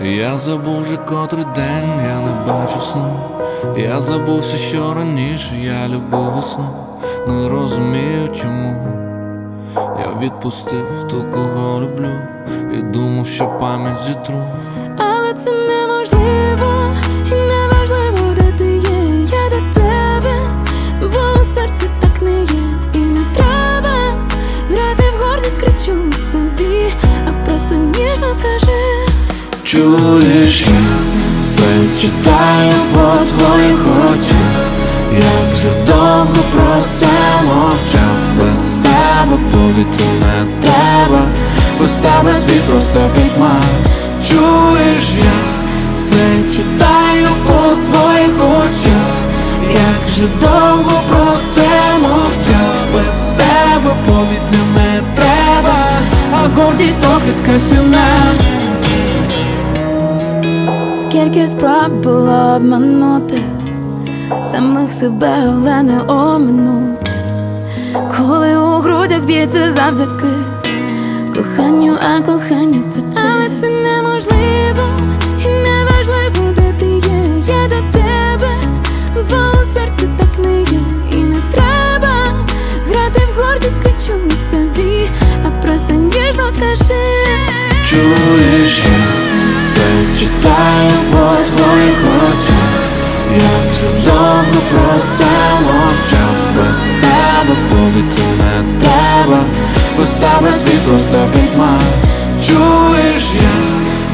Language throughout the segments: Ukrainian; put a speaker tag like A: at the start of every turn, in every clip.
A: Я забув вже котрий день, я не бачив сну. Я забувся, що раніше я любив весну, не розумію чому. Я відпустив ту, кого люблю, і думав, що пам'ять зітру. Чуєш, я все читаю по твоїх очах, як же довго про це мовчав, без тебе повітря не треба, без тебе світ просто пітьма. Чуєш, я все читаю по твоїх очах, як же довго про
B: Скільки спроб було обманути самих себе, але не оминути, коли у грудях б'ється завдяки коханню, а кохання це ти. Але це неможливо, і неважливо, де ти є, я до тебе, бо у серці так не є, і не треба грати в гордість, кричу собі, а просто ніжно скажи.
A: Чуєш, я все читаю по твоїх очах, як же довго про це мовчав, без тебе повітря не треба, без тебе світ просто пітьма. Чуєш, я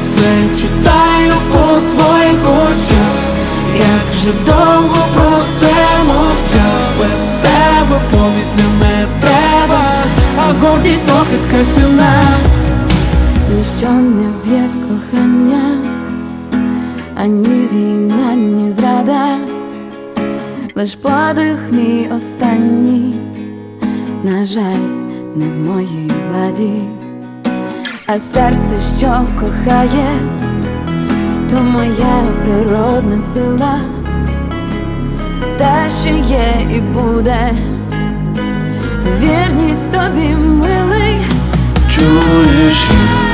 A: все читаю по твоїх очах, як же довго про це мовчав, без тебе повітря не треба, а гордість то хитка сильна.
B: Ніщо не вб'є кохання, ані війна, ні зрада, лиш подих мій останній, на жаль, не в моїй владі, а серце, що кохає, то моя природна сила, те, що є і буде, вірність тобі милий.
A: Чуєш, я